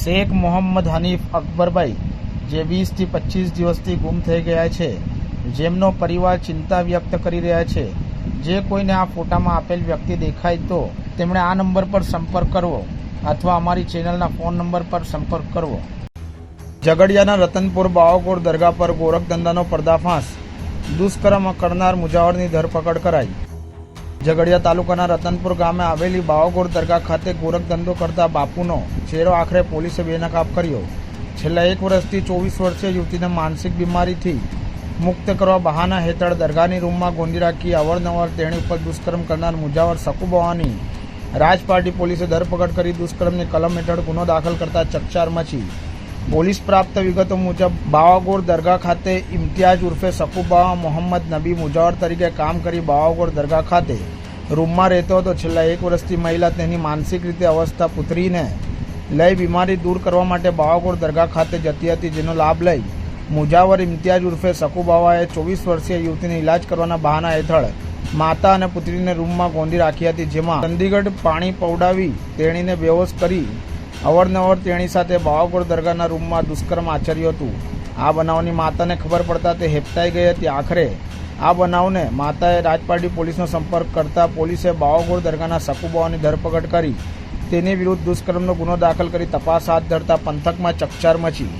શેખ મોહમ્મદ હનીફ અકબરભાઈ જે વીસથી પચીસ દિવસથી ગુમ થઈ ગયા છે, જેમનો પરિવાર ચિંતા વ્યક્ત કરી રહ્યા છે. જે કોઈને આ ફોટામાં આપેલ વ્યક્તિ દેખાય તો તેમણે આ નંબર પર સંપર્ક કરવો અથવા અમારી ચેનલના ફોન નંબર પર સંપર્ક કરવો. ઝઘડિયાના રતનપુર બાવાકોટ દરગાહ પર ગોરખધંધાનો પર્દાફાશ. દુષ્કર્મ કરનાર મુજાવરની ધરપકડ કરાઈ. ઝઘડિયા તાલુકાના રતનપુર ગામે આવેલી બાવાકોટ દરગાહ ખાતે ગોરખધંધો કરતા બાપુનો ચહેરો આખરે પોલીસે બેનકાબ કર્યો. છેલ્લા એક વર્ષથી ચોવીસ વર્ષીય યુવતીને માનસિક બીમારીથી મુક્ત કરવા બહાના હેઠળ દરગાહની રૂમમાં ગોંડી રાખી અવારનવાર તેણી ઉપર દુષ્કર્મ કરનાર મુજાવર સકુબવાની રાજપાર્ટી પોલીસે ધરપકડ કરી દુષ્કર્મની કલમ હેઠળ ગુનો દાખલ કરતા ચકચાર મચી પોલીસ પ્રાપ્ત વિગતો મુજબ બાવાગોર દરગાહ ખાતે ઇમ્તિયાજ ઉર્ફે સકુબા મોહમ્મદ નબી મુજાવર તરીકે કામ કરી બાવાગોર દરગાહ ખાતે રૂમમાં રહેતો હતો. છેલ્લા એક વર્ષથી મહિલા તેની માનસિક રીતે અવસ્થા પુત્રીને લઈ બીમારી દૂર કરવા માટે બાવાગોર દરગાહ ખાતે જતી હતી, જેનો લાભ લઈ મુજાવર ઇમ્તિયાજ ઉર્ફે સકુબાવાએ ચોવીસ વર્ષીય યુવતીને ઇલાજ કરવાના બહાના હેઠળ માતા અને પુત્રીને રૂમમાં ગોંધી રાખી હતી, જેમાં ચંદીગઢ પાણી પવડાવી તેણીને બેહોશ કરી અવારનવાર તેણી સાથે બાવાગોળ દરગાહના રૂમમાં દુષ્કર્મ આચર્યું હતું. આ બનાવની માતાને ખબર પડતા તે હેપતાઈ ગઈ હતી. આખરે આ બનાવને માતાએ રાજપારડી પોલીસનો સંપર્ક કરતા પોલીસે બાવાગોળ દરગાહના સકુબાઓની ધરપકડ કરી. તેની વિરુદ્ધ દુષ્કર્મનો ગુનો દાખલ કરી તપાસ હાથ ધરતા પંથકમાં ચકચાર મચી.